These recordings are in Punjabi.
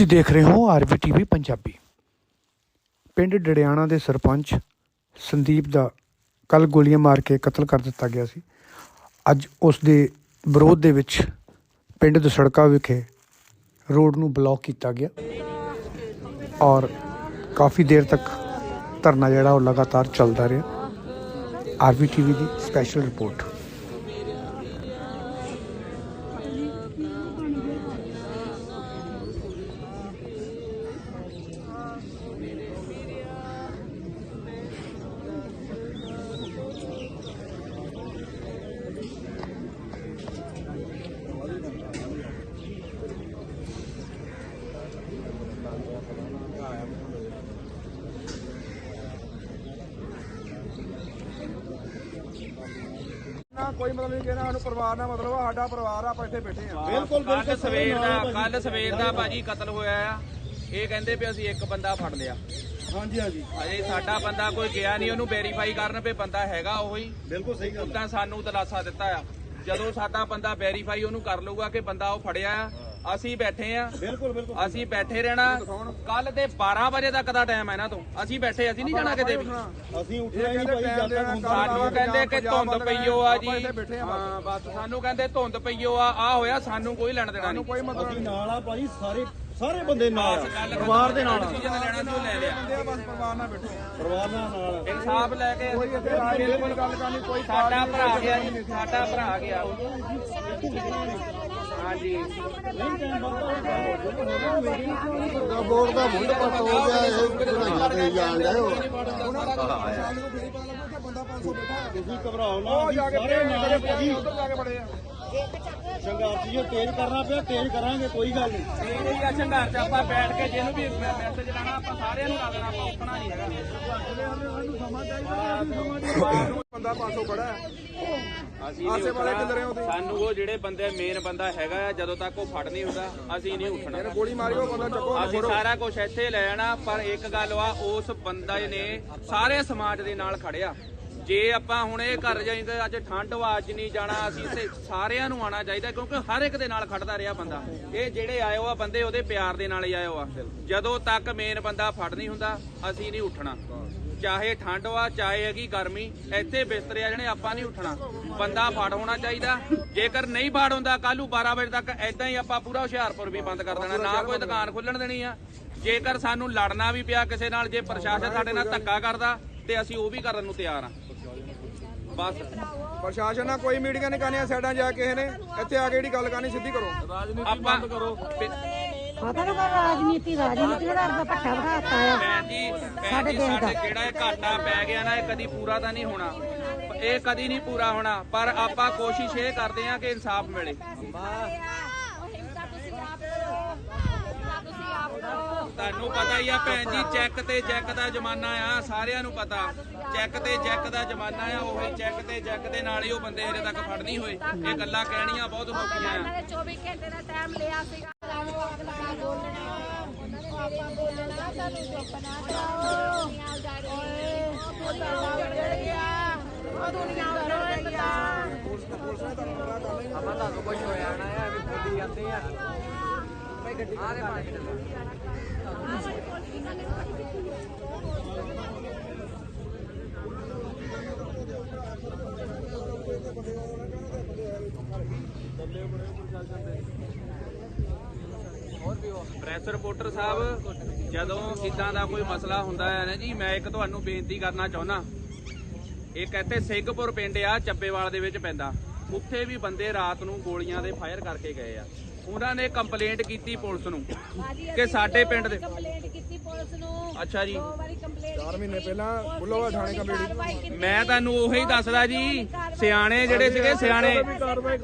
ਤੁਸੀਂ ਦੇਖ ਰਹੇ ਹੋ ਆਰਬੀ ਟੀਵੀ ਪੰਜਾਬੀ। ਪਿੰਡ ਡੜਿਆਣਾ ਦੇ ਸਰਪੰਚ ਸੰਦੀਪ ਦਾ ਕੱਲ ਗੋਲੀਆਂ ਮਾਰ ਕੇ ਕਤਲ ਕਰ ਦਿੱਤਾ ਗਿਆ ਸੀ। ਅੱਜ ਉਸ ਦੇ ਵਿਰੋਧ ਦੇ ਵਿੱਚ ਪਿੰਡ ਦਸੜਕਾ ਵਿਖੇ ਰੋਡ ਨੂੰ ਬਲੌਕ ਕੀਤਾ ਗਿਆ ਔਰ ਕਾਫੀ ਦੇਰ ਤੱਕ ਧਰਨਾ ਜਿਹੜਾ ਉਹ ਲਗਾਤਾਰ ਚੱਲਦਾ ਰਿਹਾ। ਆਰਬੀ ਟੀਵੀ ਦੀ ਸਪੈਸ਼ਲ ਰਿਪੋਰਟ। ਕੋਈ ਮਤਲਬ ਨਹੀਂ ਕਹਿਣਾ ਸਾਨੂੰ ਪਰਿਵਾਰ ਨਾਲ ਮਤਲਬ ਆ ਸਾਡਾ ਪਰਿਵਾਰ ਆ ਆਪਾਂ ਇੱਥੇ ਬੈਠੇ ਆ। ਬਿਲਕੁਲ ਕੱਲ ਸਵੇਰ ਦਾ ਕੱਲ ਸਵੇਰ ਦਾ ਭਾਜੀ ਕਤਲ ਹੋਇਆ ਆ। ਇਹ ਕਹਿੰਦੇ ਵੀ ਅਸੀਂ ਇੱਕ ਬੰਦਾ ਫੜ ਲਿਆ। ਹਾਂਜੀ ਹਾਂਜੀ। ਅਜੇ ਸਾਡਾ ਬੰਦਾ ਕੋਈ ਗਿਆ ਨਹੀਂ ਉਹਨੂੰ ਵੈਰੀਫਾਈ ਕਰਨ ਵੀ ਬੰਦਾ ਹੈਗਾ ਉਹੀ। ਬਿਲਕੁਲ ਸਹੀ ਗੱਲ ਤਾਂ ਸਾਨੂੰ ਦਲਾਸਾ ਦਿੱਤਾ ਆ। ਜਦੋਂ ਸਾਡਾ ਬੰਦਾ ਵੈਰੀਫਾਈ ਉਹਨੂੰ ਕਰ ਲਊਗਾ ਕਿ ਬੰਦਾ ਉਹ ਫੜਿਆ ਆ ਅਸੀਂ ਬੈਠੇ ਆ। ਬਿਲਕੁਲ ਬਿਲਕੁਲ। ਅਸੀਂ ਬੈਠੇ ਰਹਿਣਾ। ਕੱਲ ਦੇ 12 ਵਜੇ ਤੱਕ ਦਾ ਟਾਈਮ ਹੈ ਇਹਨਾਂ ਤੋਂ। ਅਸੀਂ ਬੈਠੇ ਅਸੀਂ ਨਹੀਂ ਜਾਣਾ ਕਿਤੇ ਵੀ। ਅਸੀਂ ਉੱਠਣਾ ਹੀ ਨਹੀਂ ਭਾਈ ਜਦ ਤੱਕ ਹੁੰਦਾ ਸਾਨੂੰ ਕਹਿੰਦੇ ਕਿ ਧੁੰਦ ਪਈਓ ਆ ਜੀ। ਹਾਂ ਬਸ। ਸਾਨੂੰ ਕਹਿੰਦੇ ਧੁੰਦ ਪਈਓ ਆ ਆ ਹੋਇਆ ਸਾਨੂੰ ਕੋਈ ਲੈਣ ਦੇਣਾ ਨਹੀਂ। ਕੋਈ ਮਤਲਬ ਅਸੀਂ ਨਾਲ ਆ ਭਾਈ ਸਾਰੇ ਸਾਰੇ ਬੰਦੇ ਨਾਲ। ਪਰਿਵਾਰ ਦੇ ਨਾਲ। ਡਿਸੀਜਨ ਲੈਣਾ ਤੂੰ ਲੈ ਲਿਆ। ਬੰਦੇ ਆ ਬਸ ਪਰਿਵਾਰ ਨਾਲ ਬੈਠੇ। ਪਰਿਵਾਰ ਨਾਲ। ਇਨਸਾਫ ਲੈ ਕੇ ਕੋਈ ਇੱਥੇ ਰਾਜਨੀਤਿਕ ਗੱਲ ਕਰਨੀ ਕੋਈ ਸਾਡਾ ਭਰਾ ਗਿਆ ਜੀ ਸਾਡਾ ਭਰਾ ਗਿਆ। ਹਾਂਜੀ। ਬੋਰਡ ਦਾ ਮੁੰਡ ਪੱਟ ਹੋ ਗਿਆ ਇਹ ਬਣਾਈਆਂ ਤੇ ਜਾਣ ਡਿਆ ਉਹ। ਬੰਦਾ 500 ਬੈਠਾ। ਤੁਸੀਂ ਘਬਰਾਓ ਨਾ ਉਹ ਅਸੀਂ ਜਾ ਕੇ ਸਾਰੇ ਭਾਜੀ ਉੱਧਰ ਜਾ ਕੇ ਬੜੇ ਆ ਸੰਘਰਸ਼ ਜੋ ਤੇਜ਼ ਕਰਨਾ ਪਿਆ ਤੇਜ਼ ਕਰਾਂਗੇ ਕੋਈ ਗੱਲ ਨਹੀਂ। ਇਹ ਹੀ ਆ ਸੰਘਰਸ਼ ਆਪਾਂ ਬੈਠ ਕੇ ਜਿਹਨੂੰ ਵੀ ਮੈਸੇਜ ਲਾਣਾ ਆਪਾਂ ਸਾਰਿਆਂ ਨੂੰ ਲਾ ਦੇਣਾ ਆਪਾਂ ਉੱਠਣਾ ਨਹੀਂ ਹੈਗਾ। ਬੰਦਾ 500 ਬੜਾ ਹੈ। ਅਸੀਂ ਨਹੀਂ ਆਸੇ ਵਾਲੇ ਉੱਠਣਾ। ਤੁਸੀਂ? ਸਾਨੂੰ ਉਹ ਜਿਹੜੇ ਬੰਦੇ ਮੇਨ ਬੰਦਾ ਹੈਗਾ ਆ, ਜਦੋਂ ਤੱਕ ਉਹ ਫੜ ਨਹੀਂ ਹੁੰਦਾ ਅਸੀਂ ਨਹੀਂ ਉੱਠਣਾ। ਇਹਨੇ ਗੋਲੀ ਮਾਰੀ ਉਹ ਬੰਦਾ ਚੱਕੋ ਅਸੀਂ ਸਾਰਾ ਕੁਝ ਇੱਥੇ ਲੈ ਆਣਾ ਪਰ ਇੱਕ ਗੱਲ ਵਾ ਉਸ ਬੰਦੇ ਨੇ ਸਾਰੇ ਸਮਾਜ ਦੇ ਨਾਲ ਖੜਿਆ। ਜੇ ਆਪਾਂ ਹੁਣ ਇਹ ਘਰ ਜਾਈਂਗੇ ਅੱਜ ਠੰਡ ਵਾ ਅੱਜ ਨਹੀਂ ਜਾਣਾ, ਅਸੀਂ ਤੇ ਸਾਰਿਆਂ ਨੂੰ ਆਣਾ ਚਾਹੀਦਾ ਕਿਉਂਕਿ ਹਰ ਇੱਕ ਦੇ ਨਾਲ ਖੜਦਾ ਰਿਹਾ ਬੰਦਾ। ਇਹ ਜਿਹੜੇ ਆਏ ਹੋ ਆ ਬੰਦੇ, ਉਹਦੇ ਪਿਆਰ ਦੇ ਨਾਲ ਹੀ ਆਏ ਹੋ ਆ। ਜਦੋਂ ਤੱਕ ਮੇਨ ਬੰਦਾ ਫੜ ਨਹੀਂ ਹੁੰਦਾ, ਅਸੀਂ ਨਹੀਂ ਉੱਠਣਾ। ਚਾਹੇ ਠੰਡ ਵਾ ਚਾਹੇ ਹੈਗੀ ਗਰਮੀ, ਇੱਥੇ ਬਿਸਤਰੇ ਆ ਜਿਹੜੇ ਆਪਾਂ ਨਹੀਂ ਉੱਠਣਾ। ਬੰਦਾ ਫੜ ਹੋਣਾ ਚਾਹੀਦਾ। ਜੇਕਰ ਨਹੀਂ ਫੜ ਹੁੰਦਾ ਕੱਲ ਨੂੰ 12 ਵਜੇ ਤੱਕ ਐਦਾਂ ਹੀ ਆਪਾਂ ਪੂਰਾ ਹੁਸ਼ਿਆਰਪੁਰ ਵੀ ਬੰਦ ਕਰ ਦੇਣਾ। ਨਾ ਕੋਈ ਦੁਕਾਨ ਖੁੱਲਣ ਦੇਣੀ ਆ। ਜੇਕਰ ਸਾਨੂੰ ਲੜਨਾ ਵੀ ਪਿਆ ਕਿਸੇ ਨਾਲ, ਜੇ ਪ੍ਰਸ਼ਾਸਨ ਸਾਡੇ ਨਾਲ ਧੱਕਾ ਕਰਦਾ, ਤੇ ਅਸੀਂ ਉਹ ਵੀ ਕਰਨ ਨੂੰ ਤਿਆਰ ਆ। ਬਸ। ਪ੍ਰਸ਼ਾਸਨ ਨਾਲ ਕੋਈ ਮੀਟਿੰਗਾਂ ਨਹੀਂ ਕਰਨੀਆਂ ਸਾਈਡਾਂ ਜਾ ਕੇ ਕਿਸੇ ਨੇ ਇੱਥੇ ਆ ਕੇ ਜਿਹੜੀ ਗੱਲ ਕਰਨੀ ਸਿੱਧੀ ਕਰੋ। ਆਪਾਂ ਕਰੋ। ਪਤਾ ਨਾ ਰਾਜਨੀਤੀ ਰਾਜਨੀਤੀ ਦਾ ਅਰਦਾ ਪੱਠਾ ਬਣਾਤਾ ਆ। ਭੈਣ ਜੀ ਭੈਣ ਸਾਡੇ ਜੀ ਦੇਸ਼ ਦਾ। ਸਾਡੇ ਜਿਹੜਾ ਇਹ ਘਾਟਾ ਪੈ ਗਿਆ ਨਾ ਇਹ ਕਦੀ ਪੂਰਾ ਤਾਂ ਨਹੀਂ ਹੋਣਾ। ਇਹ ਕਦੀ ਨਹੀਂ ਪੂਰਾ ਹੋਣਾ ਪਰ ਆਪਾਂ ਕੋਸ਼ਿਸ਼ ਇਹ ਕਰਦੇ ਹਾਂ ਕਿ ਇਨਸਾਫ ਮਿਲੇ। ਤੁਹਾਨੂੰ ਪਤਾ ਹੀ ਆ ਭੈਣ ਜੀ ਚੈੱਕ ਤੇ ਚੈੱਕ ਦਾ ਜ਼ਮਾਨਾ ਆ ਸਾਰਿਆਂ ਨੂੰ ਪਤਾ। ਚੈੱਕ ਤੇ ਚੈੱਕ ਦਾ ਜ਼ਮਾਨਾ ਆ ਉਹੀ ਚੈੱਕ ਤੇ ਚੈੱਕ ਦੇ ਨਾਲ ਹੀ ਉਹ ਬੰਦੇ ਹਜੇ ਤੱਕ ਫੜ ਨਹੀਂ ਹੋਏ। ਇਹ ਗੱਲਾਂ ਕਹਿਣੀਆਂ ਬਹੁਤ ਸੌਖੀਆਂ ਆ। ਉਹਨਾਂ ਨੇ 24 ਘੰਟੇ ਦਾ ਟਾਈਮ ਲਿਆ ਸੀਗਾ। ਅਗਲਾ ਬੋਲਣਾ ਉਹਨਾਂ ਨੇ ਆਪਾਂ ਬੋਲਣਾ ਸਾਨੂੰ ਚੁੱਪ ਨਾ ਕਰਾਓ ਉਹ ਦੁਨੀਆ ਉੱਜੜ ਗਿਆ ਉਹ ਦੁਨੀਆ ਉੱਜੜ ਗਿਆ ਆਪਾਂ ਤੁਹਾਨੂੰ ਕੁਝ ਹੋਇਆ ਨਾ ਐਵੇਂ ਬੋਲੀ ਜਾਂਦੇ ਆ। ਆਰੇ ਮਾਰ ਪ੍ਰੈਸ ਰਿਪੋਰਟਰ ਸਾਹਿਬ, ਜਦੋਂ ਇਦਾਂ ਦਾ ਕੋਈ ਮਸਲਾ ਹੁੰਦਾ ਹੈ ਨਾ ਜੀ, ਮੈਂ ਇੱਕ ਤੁਹਾਨੂੰ ਬੇਨਤੀ ਕਰਨਾ ਚਾਹੁੰਦਾ। ਇੱਕ ਇੱਥੇ ਸਿੰਘਪੁਰ ਪਿੰਡ ਆ, ਚੱਬੇਵਾਲ ਦੇ ਵਿੱਚ ਪੈਂਦਾ। ਉੱਥੇ ਵੀ ਬੰਦੇ ਰਾਤ ਨੂੰ ਗੋਲੀਆਂ ਦੇ ਫਾਇਰ ਕਰਕੇ ਗਏ ਆ। ਉਹਨਾਂ ਨੇ ਕੰਪਲੇਂਟ ਕੀਤੀ ਪੁਲਿਸ ਨੂੰ ਕਿ ਸਾਡੇ ਪਿੰਡ ਦੇ ਕੰਪਲੇਂਟ ਕੀਤੀ ਪੁਲਿਸ ਨੂੰ। ਅੱਛਾ ਜੀ। ਦੋ ਵਾਰੀ ਕੰਪਲੇਂਟ 4 ਮਹੀਨੇ ਪਹਿਲਾਂ ਬੁੱਲੋਵਾ ਥਾਣੇ ਕੰਪਲੀਟ ਮੈਂ ਤੁਹਾਨੂੰ ਉਹੀ ਦੱਸਦਾ ਜੀ ਸਿਆਣੇ ਜਿਹੜੇ ਸੀਗੇ ਸਿਆਣੇ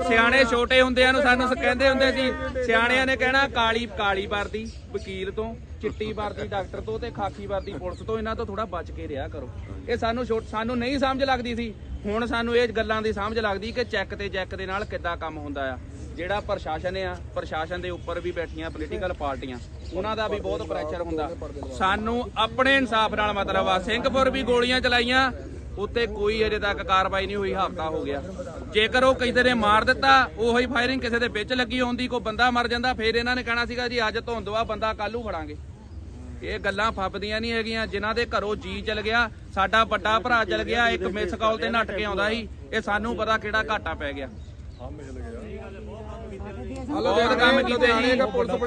ਸਿਆਣੇ ਛੋਟੇ ਹੁੰਦਿਆਂ ਨੂੰ ਸਾਨੂੰ ਕਹਿੰਦੇ ਹੁੰਦੇ ਸੀ ਸਿਆਣਿਆਂ ਨੇ ਕਹਿਣਾ ਕਾਲੀ ਕਾਲੀ ਵਰਦੀ ਵਕੀਲ ਤੋਂ ਚਿੱਟੀ ਵਰਦੀ ਡਾਕਟਰ ਤੋਂ ਤੇ ਖਾਕੀ ਵਰਦੀ ਪੁਲਿਸ ਤੋਂ ਇਹਨਾਂ ਤੋਂ ਥੋੜਾ ਬਚ ਕੇ ਰਿਹਾ ਕਰੋ। ਇਹ ਸਾਨੂੰ ਛੋਟ- ਸਾਨੂੰ ਨਹੀਂ ਸਮਝ ਲੱਗਦੀ ਸੀ। ਹੁਣ ਸਾਨੂੰ ਇਹ ਗੱਲਾਂ ਦੀ ਸਮਝ ਲੱਗਦੀ ਕਿ ਚੈੱਕ ਤੇ ਚੈੱਕ ਦੇ ਨਾਲ ਕਿੱਦਾਂ ਕੰਮ ਹੁੰਦਾ ਆ। ਜਿਹੜਾ ਪ੍ਰਸ਼ਾਸਨ ਆ, ਪ੍ਰਸ਼ਾਸਨ ਦੇ ਉੱਪਰ ਵੀ ਬੈਠੀਆਂ ਪੋਲੀਟੀਕਲ ਪਾਰਟੀਆਂ, ਉਹਨਾਂ ਦਾ ਵੀ ਬਹੁਤ ਪ੍ਰੈਸ਼ਰ ਹੁੰਦਾ। ਸਾਨੂੰ ਆਪਣੇ ਇਨਸਾਫ ਨਾਲ ਮਤਲਬ ਆ, ਸਿੰਘਪੁਰ ਵੀ ਗੋਲੀਆਂ ਚਲਾਈਆਂ, ਉੱਤੇ ਕੋਈ ਅਜੇ ਤੱਕ ਕਾਰਵਾਈ ਨਹੀਂ ਹੋਈ, ਹਫਤਾ ਹੋ ਗਿਆ। ਜੇਕਰ ਉਹ ਕਿਸੇ ਨੇ ਮਾਰ ਦਿੱਤਾ, ਉਹੀ ਫਾਇਰਿੰਗ ਕਿਸੇ ਦੇ ਵਿੱਚ ਲੱਗੀ ਹੁੰਦੀ ਕੋਈ ਬੰਦਾ ਮਰ ਜਾਂਦਾ, ਫੇਰ ਇਹਨਾਂ ਨੇ ਕਹਿਣਾ ਸੀਗਾ ਜੀ, ਅੱਜ ਧੁੰਦ ਵਾ, ਬੰਦਾ ਕੱਲੂ ਫੜਾਂਗੇ ਇਹ ਗੱਲਾਂ ਫੱਬਦੀਆਂ ਨਹੀਂ ਹੈਗੀਆਂ, ਜਿਨ੍ਹਾਂ ਦੇ ਘਰੋਂ ਜੀ ਚਲ ਗਿਆ, ਸਾਡਾ ਵੱਡਾ ਭਰਾ ਚਲ ਗਿਆ, ਇੱਕ ਮਿਸ ਕਾਲ ਤੇ ਨੱਟ ਕੇ ਆਉਂਦਾ ਸੀ, ਇਹ ਸਾਨੂੰ ਪਤਾ ਕਿਹੜਾ ਘਾਟਾ ਪੈ ਗਿਆ। ਬਹੁਤ ਕੰਮ ਕੀਤੇ ਜੀ।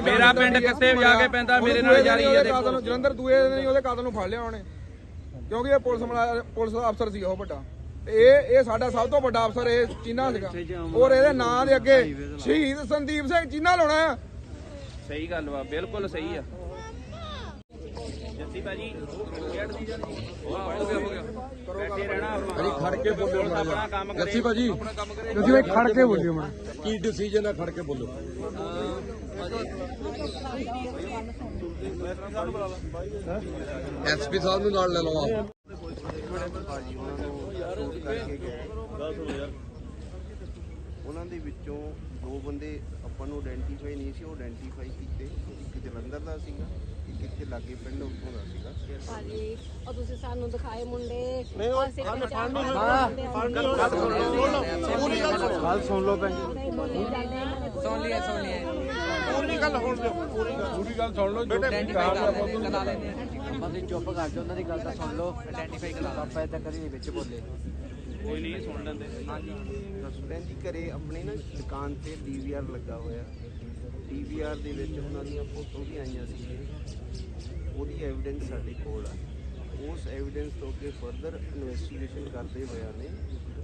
ਮੇਰਾ ਪਿੰਡ ਕਿੱਥੇ ਜਾ ਕੇ ਪੈਂਦਾ ਮੇਰੇ ਨਾਲ ਯਾਰੀ ਹੈ ਦੇਖੋ ਜਲੰਧਰ ਦੂਏ ਦਿਨ ਹੀ ਉਹਦੇ ਕਾਤਲ ਨੂੰ ਫੜ ਲਿਆ ਉਹਨੇ। ਕਿਉਂਕਿ ਇਹ ਪੁਲਿਸ ਪੁਲਿਸ ਅਫਸਰ ਸੀ ਉਹ ਵੱਡਾ। ਇਹ ਇਹ ਸਾਡਾ ਸਭ ਤੋਂ ਵੱਡਾ ਅਫਸਰ ਇਹ ਚੀਨਾ ਸੀਗਾ। ਔਰ ਇਹਦੇ ਨਾਂ ਦੇ ਅੱਗੇ ਸ਼ਹੀਦ ਸੰਦੀਪ ਸਿੰਘ ਚੀਨਾ ਲਾਉਣਾ ਆ। ਸਹੀ ਗੱਲ ਵਾ ਬਿਲਕੁਲ ਸਹੀ ਆ। ਜੱਸੀ ਭਾਜੀ ਖੇਡ ਦੀ ਜਾਂਦੀ। ਹੋ ਗਿਆ ਹੋ ਗਿਆ। ਬੈਠੇ ਰਹਿਣਾ ਆਪਾਂ ਖੜ ਕੇ ਬੋਲੋ ਆਪਣਾ ਕੰਮ ਕਰੇ। ਜੱਸੀ ਭਾਜੀ? ਆਪਣਾ ਕੰਮ ਕਰੇ। ਤੁਸੀਂ ਇਹ ਖੜ ਕੇ ਬੋਲਿਓ ਮੈਂ ਕੀ ਡਿਸੀਜਨ ਹੈ ਖੜ ਕੇ ਬੋਲੋ ਐਸਪੀ ਸਾਹਿਬ ਨੂੰ ਨਾਲ ਲੈ ਲਓ ਆਪ। ਉਹਨਾਂ ਦੇ ਵਿੱਚੋਂ ਦੋ ਬੰਦੇ ਆਪਾਂ ਨੂੰ ਆਇਡੈਂਟੀਫਾਈ ਨਹੀਂ ਸੀ ਉਹ ਆਇਡੈਂਟੀਫਾਈ ਕੀਤੇ। ਇੱਕ ਜਲੰਧਰ ਦਾ ਸੀਗਾ। ਇੱਥੇ ਲਾਗੇ ਪਿੰਡ ਉੱਥੋਂ ਦਾ ਸੀਗਾ? ਭਾਜੀ ਉਹ ਤੁਸੀਂ ਸਾਨੂੰ ਦਿਖਾਏ ਮੁੰਡੇ। ਨਹੀਂ ਉਹ ਸਾਨੂੰ ਫੰਡ ਗੱਲ ਸੁਣ ਲਓ ਭੈਣ ਸੁਣ ਲਿਆ ਸੁਣ ਲਿਆ ਅਸੀਂ ਚੁੱਪ ਕਰ ਜਾਓ ਉਹਨਾਂ ਦੀ ਗੱਲ ਤਾਂ ਸੁਣ ਲਓ। ਆਇਡੈਂਟੀਫਾਈ ਕਰਾ ਲਓ ਆਪਾਂ ਇਦਾਂ ਕਦੀ ਵਿੱਚ ਬੋਲੇ। ਕੋਈ ਨਹੀਂ ਸੁਣ ਲੈਂਦੇ। ਰੈਸਟੋਰੈਂਟ ਦੀ ਘਰੇ ਆਪਣੇ ਨਾ ਦੁਕਾਨ ਤੇ ਡੀਵੀਆਰ ਲੱਗਾ ਹੋਇਆ। ਡੀਵੀਆਰ ਦੇ ਵਿੱਚ ਉਹਨਾਂ ਦੀਆਂ ਫੋਟੋ ਵੀ ਆਈਆਂ ਸੀ। ਉਹਦੀ ਐਵੀਡੈਂਸ ਸਾਡੇ ਕੋਲ ਆ। ਉਸ ਐਵੀਡੈਂਸ ਤੋਂ ਅੱਗੇ ਫਰਦਰ ਇਨਵੈਸਟੀਗੇਸ਼ਨ ਕਰਦੇ ਹੋਇਆ ਨੇ,